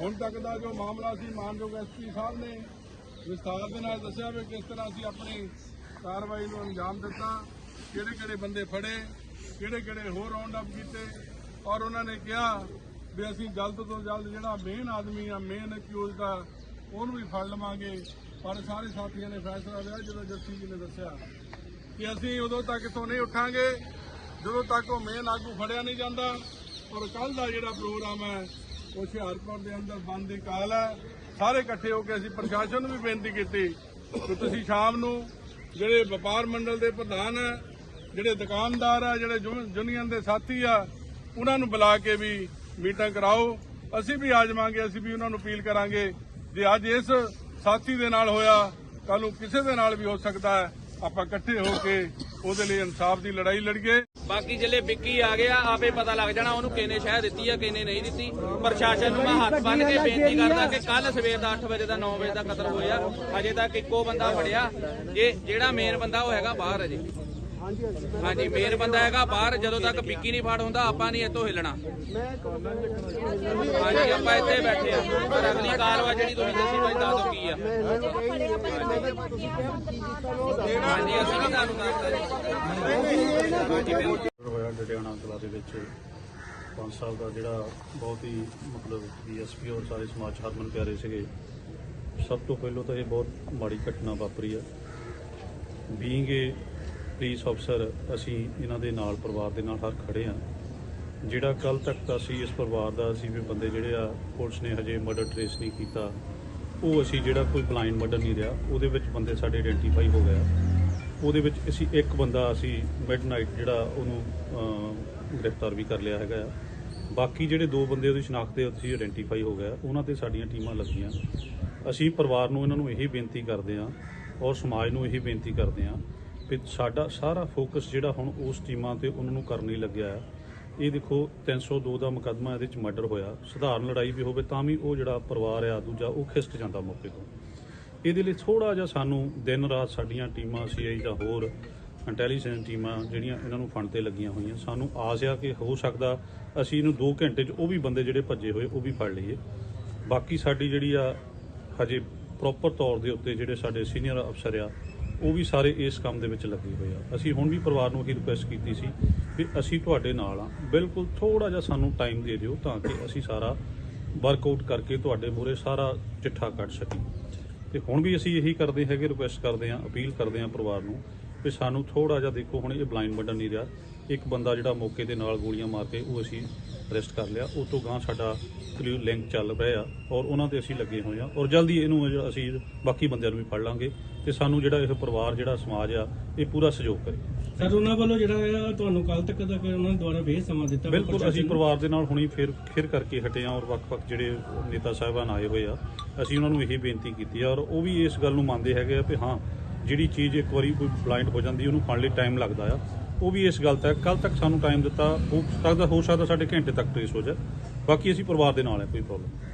ਹੁਣ ਤੱਕ ਦਾ ਜੋ ਮਾਮਲਾ ਸੀ, ਮਾਨਯੋਗ ਐਸਪੀ ਸਾਹਿਬ ਨੇ ਵਿਸਥਾਰ ਦੇ ਨਾਲ ਦੱਸਿਆ ਵੀ ਕਿਸ ਤਰ੍ਹਾਂ ਅਸੀਂ ਆਪਣੀ ਕਾਰਵਾਈ ਨੂੰ ਅੰਜਾਮ ਦਿੱਤਾ। ਕਿਹੜੇ ਕਿਹੜੇ ਬੰਦੇ ਫੜੇ, ਕਿਹੜੇ ਕਿਹੜੇ ਹੋਰ ਰਾਉਂਡ ਅਪ ਕੀਤੇ, ਔਰ ਉਹਨਾਂ ਨੇ ਕਿਹਾ ਵੀ ਅਸੀਂ ਜਲਦ ਤੋਂ ਜਲਦ ਜਿਹੜਾ ਮੇਨ ਆਦਮੀ ਆ ਮੇਨ ਅਕਿਊਜ਼ਡ ਆ, ਉਹਨੂੰ ਵੀ ਫੜ ਲਵਾਂਗੇ। ਪਰ ਸਾਰੇ ਸਾਥੀਆਂ ਨੇ ਫੈਸਲਾ ਲਿਆ, ਜਦੋਂ ਜੱਸੀ ਜੀ ਨੇ ਦੱਸਿਆ ਕਿ ਅਸੀਂ ਉਦੋਂ ਤੱਕ ਇੱਥੋਂ ਨਹੀਂ ਉੱਠਾਂਗੇ, ਜਦੋਂ ਤੱਕ ਉਹ ਮੇਨ ਆਗੂ ਫੜਿਆ ਨਹੀਂ ਜਾਂਦਾ। ਔਰ ਕੱਲ ਦਾ ਜਿਹੜਾ ਪ੍ਰੋਗਰਾਮ ਹੈ, ਉਹ ਹੁਸ਼ਿਆਰਪੁਰ ਦੇ ਅੰਦਰ ਬੰਦ ਦੀ ਕਾਲ ਹੈ। ਸਾਰੇ ਇਕੱਠੇ ਹੋ ਕੇ ਅਸੀਂ ਪ੍ਰਸ਼ਾਸਨ ਨੂੰ ਵੀ ਬੇਨਤੀ ਕੀਤੀ ਕਿ ਤੁਸੀਂ ਸ਼ਾਮ ਨੂੰ ਜਿਹੜੇ ਵਪਾਰ ਮੰਡਲ ਦੇ ਪ੍ਰਧਾਨ ਹੈ ਜਿਹੜੇ ਦੁਕਾਨਦਾਰ ਆ, ਜਿਹੜੇ ਯੂਨੀਅਨ ਦੇ ਸਾਥੀ ਆ, ਉਹਨਾਂ ਨੂੰ ਬੁਲਾ ਕੇ ਵੀ ਮੀਟਿੰਗ ਕਰਾਓ। ਅਸੀਂ ਵੀ ਆ ਜਾਵਾਂਗੇ ਅਸੀਂ ਵੀ ਉਹਨਾਂ ਨੂੰ ਅਪੀਲ ਕਰਾਂਗੇ। ਜੇ ਅੱਜ ਇਸ ਸਾਥੀ ਦੇ ਨਾਲ ਹੋਇਆ ਕੱਲ ਨੂੰ ਕਿਸੇ ਦੇ ਨਾਲ ਵੀ ਹੋ ਸਕਦਾ ਹੈ। ਆਪਾਂ ਇਕੱਠੇ ਹੋ ਕੇ ਉਹਦੇ ਲਈ ਇਨਸਾਫ ਦੀ ਲੜਾਈ ਲੜੀਏ। ਬਾਕੀ ਜਿਹੜੇ ਵਿੱਕੀ ਆ ਗਿਆ, ਆਪੇ ਪਤਾ ਲੱਗ ਜਾਣਾ ਉਹਨੂੰ ਕਿਹਨੇ ਸ਼ਹਿ ਦਿੱਤੀ ਆ, ਕਿਹਨੇ ਨਹੀਂ ਦਿੱਤੀ। ਪ੍ਰਸ਼ਾਸਨ ਨੂੰ ਮੈਂ ਹੱਥ ਬੰਨ੍ਹ ਕੇ ਬੇਨਤੀ ਕਰਦਾ ਕਿ ਕੱਲ ਸਵੇਰ ਦਾ 8 ਵਜੇ ਦਾ 9 ਵਜੇ ਦਾ ਕਤਲ ਹੋਇਆ। ਅਜੇ ਤੱਕ ਇੱਕੋ ਬੰਦਾ ਫੜਿਆ। ਇਹ ਜਿਹੜਾ ਮੇਨ ਬੰਦਾ ਉਹ ਹੈਗਾ ਬਾਹਰ ਅਜੇ। ਹਾਂਜੀ, ਮੇਨ ਬੰਦਾ ਹੈਗਾ, ਬਾਹਰ ਜਦੋਂ ਤੱਕ ਵਿੱਕੀ ਨਹੀਂ ਫੜ ਹੁੰਦਾ, ਆਪਾਂ ਨਹੀਂ ਇੱਥੋਂ ਹਿੱਲਣਾ। ਹਾਂਜੀ, ਆਪਾਂ ਇੱਥੇ ਬੈਠੇ ਆ ਪਰ ਅਗਲੀ ਕਾਰਵਾਈ ਜਿਹੜੀ ਤੁਸੀਂ ਦੱਸੀ ਭਾਈ ਦੱਸ ਕੀ ਆ? ਹਾਂਜੀ, ਅਸੀਂ ਵੀ ਤੁਹਾਨੂੰ ਦੱਸਦੇ ਹੋਇਆ ਡਡਿਆਣਾ ਕਲਾ ਦੇ ਵਿੱਚ 5 ਸਾਲ ਦਾ ਜਿਹੜਾ ਬਹੁਤ ਹੀ ਮਤਲਬ ਡੀਐਸਪੀ ਔਰ ਸਾਰੇ ਸਮਾਜ ਹਰਮਨ ਪਿਆਰੇ ਸੀਗੇ। ਸਭ ਤੋਂ ਪਹਿਲਾਂ ਤਾਂ ਇਹ ਬਹੁਤ ਮਾੜੀ ਘਟਨਾ ਵਾਪਰੀ ਆ। ਬੀਇੰਗ ਏ ਪੁਲਿਸ ਅਫਸਰ ਅਸੀਂ ਇਹਨਾਂ ਦੇ ਨਾਲ ਪਰਿਵਾਰ ਦੇ ਨਾਲ ਹਰ ਖੜੇ ਆ ਜਿਹੜਾ ਕੱਲ ਤੱਕ ਤਾਂ ਅਸੀਂ ਇਸ ਪਰਿਵਾਰ ਦਾ ਅਸੀਂ ਵੀ ਬੰਦੇ ਜਿਹੜੇ ਆ, ਪੁਲਿਸ ਨੇ ਹਜੇ ਮਰਡਰ ਟ੍ਰੇਸ ਨਹੀਂ ਕੀਤਾ। ਉਹ ਅਸੀਂ ਜਿਹੜਾ ਕੋਈ ਬਲਾਈਂਡ ਮਰਡਰ ਨਹੀਂ ਰਿਹਾ, ਉਹਦੇ ਵਿੱਚ ਬੰਦੇ ਸਾਡੇ ਆਇਡੈਂਟੀਫਾਈ ਹੋ ਗਿਆ ਉਹਦੇ ਵਿੱਚ ਅਸੀਂ ਇੱਕ ਬੰਦਾ ਅਸੀਂ ਮਿਡਨਾਈਟ ਜਿਹੜਾ ਉਹਨੂੰ ਗ੍ਰਿਫਤਾਰ ਵੀ ਕਰ ਲਿਆ ਹੈਗਾ ਆ। ਬਾਕੀ ਜਿਹੜੇ ਦੋ ਬੰਦੇ ਉਹਦੀ ਸ਼ਨਾਖਤ ਦੇ ਅਸੀਂ ਆਇਡੈਂਟੀਫਾਈ ਹੋ ਗਿਆ ਉਹਨਾਂ ਤੇ ਸਾਡੀਆਂ ਟੀਮਾਂ ਲੱਗੀਆਂ। ਅਸੀਂ ਪਰਿਵਾਰ ਨੂੰ ਇਹਨਾਂ ਨੂੰ ਇਹੀ ਬੇਨਤੀ ਕਰਦੇ ਹਾਂ ਔਰ ਸਮਾਜ ਨੂੰ ਇਹੀ ਬੇਨਤੀ ਕਰਦੇ ਹਾਂ ਕਿ ਸਾਡਾ ਸਾਰਾ ਫੋਕਸ ਜਿਹੜਾ ਹੁਣ ਉਸ ਟੀਮਾਂ ਤੇ ਉਹਨਾਂ ਨੂੰ ਕਰਨ ਹੀ ਲੱਗਿਆ ਹੈ। ਇਹ ਦੇਖੋ 302 ਦਾ ਮੁਕੱਦਮਾ ਇਹਦੇ ਵਿੱਚ ਮਰਡਰ ਹੋਇਆ। ਸਧਾਰਨ ਲੜਾਈ ਵੀ ਹੋਵੇ ਤਾਂ ਵੀ ਉਹ ਜਿਹੜਾ ਪਰਿਵਾਰ ਆ ਦੂਜਾ, ਉਹ ਖਿਸਕ ਜਾਂਦਾ ਮੌਕੇ ਤੋਂ। ਇਹਦੇ ਲਈ ਥੋੜਾ ਜਿਹਾ ਸਾਨੂੰ ਦਿਨ ਰਾਤ ਸਾਡੀਆਂ ਟੀਮਾਂ ਸੀਆਈ ਜਾਂ ਹੋਰ ਇੰਟੈਲੀਜੈਂਸ ਟੀਮਾਂ ਜਿਹੜੀਆਂ ਇਹਨਾਂ ਨੂੰ ਫੰਡ ਤੇ ਲੱਗੀਆਂ ਹੋਈਆਂ, ਸਾਨੂੰ ਆਸ ਆ ਕਿ ਹੋ ਸਕਦਾ ਅਸੀਂ ਇਹਨੂੰ 2 ਘੰਟੇ 'ਚ ਉਹ ਵੀ ਬੰਦੇ ਜਿਹੜੇ ਭੱਜੇ ਹੋਏ, ਉਹ ਵੀ ਫੜ ਲਈਏ। ਬਾਕੀ ਸਾਡੀ ਜਿਹੜੀ ਆ ਹਜੇ ਪ੍ਰੋਪਰ ਤੌਰ ਦੇ ਉੱਤੇ ਜਿਹੜੇ ਸਾਡੇ ਸੀਨੀਅਰ ਅਫਸਰ ਆ ਉਹ ਵੀ ਸਾਰੇ ਇਸ ਕੰਮ ਦੇ ਵਿੱਚ ਲੱਗੇ ਹੋਏ ਆ। ਅਸੀਂ ਹੁਣ ਵੀ ਪਰਿਵਾਰ ਨੂੰ ਇਹ ਰਿਕੁਐਸਟ ਕੀਤੀ ਸੀ ਵੀ ਅਸੀਂ ਤੁਹਾਡੇ ਨਾਲ ਆ। ਬਿਲਕੁਲ ਥੋੜਾ ਜਿਹਾ ਸਾਨੂੰ ਟਾਈਮ ਦੇ ਦਿਓ ਤਾਂ ਕਿ ਅਸੀਂ ਸਾਰਾ ਵਰਕਆਊਟ ਕਰਕੇ ਤੁਹਾਡੇ ਮੂਹਰੇ ਸਾਰਾ ਚਿੱਠਾ ਕੱਢ ਸਕੀਏ। ਤੇ ਹੁਣ ਵੀ ਅਸੀਂ ਇਹੀ ਕਰਦੇ ਹੈਗੇ ਰਿਕੁਐਸਟ ਕਰਦੇ ਹਾਂ ਅਪੀਲ ਕਰਦੇ ਹਾਂ ਪਰਿਵਾਰ ਨੂੰ ਵੀ ਸਾਨੂੰ ਥੋੜਾ ਜਿਹਾ ਦੇਖੋ, ਹੁਣ ਇਹ ਬਲਾਈਂਡ ਵੱਢਣ ਨਹੀਂ ਰਿਹਾ। ਇੱਕ ਬੰਦਾ ਜਿਹੜਾ ਮੌਕੇ ਦੇ ਨਾਲ ਗੋਲੀਆਂ ਮਾਰ ਕੇ ਉਹ ਅਸੀਂ ਅਰੈਸਟ ਕਰ ਲਿਆ। ਉਸ ਤੋਂ ਗਾਂ ਸਾਡਾ ਕਲੀਅਰ ਲਿੰਕ ਚੱਲ ਰਿਹਾ ਔਰ ਉਹਨਾਂ ਤੇ ਅਸੀਂ ਲੱਗੇ ਹੋਏ ਆ। ਔਰ ਜਲਦੀ ਇਹਨੂੰ ਅਸੀਂ ਬਾਕੀ ਬੰਦਿਆਂ ਨੂੰ ਵੀ ਫੜ ਲਾਂਗੇ। ਤੇ ਸਾਨੂੰ ਜਿਹੜਾ ਇਹ ਪਰਿਵਾਰ ਜਿਹੜਾ ਸਮਾਜ ਆ ਇਹ ਪੂਰਾ ਸਹਿਯੋਗ ਕਰੇ। ਸਰ ਉਹਨਾਂ ਵੱਲੋਂ ਜਿਹੜਾ ਆ ਤੁਹਾਨੂੰ ਕੱਲ ਤੱਕ ਦਾ ਉਹਨਾਂ ਨੇ ਦੁਬਾਰਾ ਫੇਰ ਸਮਾਂ ਦਿੱਤਾ ਬਿਲਕੁਲ ਅਸੀਂ। ਪਰਿਵਾਰ ਦੇ ਨਾਲ ਹੁਣੀ ਫਿਰ ਫਿਰ ਕਰਕੇ ਹਟੇ ਆ ਔਰ ਵੱਖ-ਵੱਖ ਜਿਹੜੇ ਨੇਤਾ ਸਾਹਿਬਾਨ ਆਏ ਹੋਏ ਆ ਅਸੀਂ ਉਹਨਾਂ ਨੂੰ ਇਹੀ ਬੇਨਤੀ ਕੀਤੀ ਆ ਔਰ ਉਹ ਵੀ ਇਸ ਗੱਲ ਨੂੰ ਮੰਨਦੇ ਹੈਗੇ ਆ ਕਿ ਹਾਂ ਜਿਹੜੀ ਚੀਜ਼ ਇੱਕ ਵਾਰੀ ਕੋਈ ਬਲਾਈਂਡ ਹੋ ਜਾਂਦੀ ਉਹਨੂੰ ਫੜਨ ਲਈ ਟਾਈਮ ਲੱਗਦਾ ਆ। ਉਹ ਵੀ ਇਸ ਗੱਲ ਤੱਕ ਕੱਲ ਤੱਕ ਸਾਨੂੰ ਟਾਈਮ ਦਿੱਤਾ ਹੋ ਸਕਦਾ ਹੋ ਸਕਦਾ ਸਾਡੇ ਘੰਟੇ ਤੱਕ ਟ੍ਰੇਸ ਹੋ ਜਾਏ। ਬਾਕੀ ਅਸੀਂ ਪਰਿਵਾਰ ਦੇ ਨਾਲ ਹੈ ਕੋਈ ਪ੍ਰੋਬਲਮ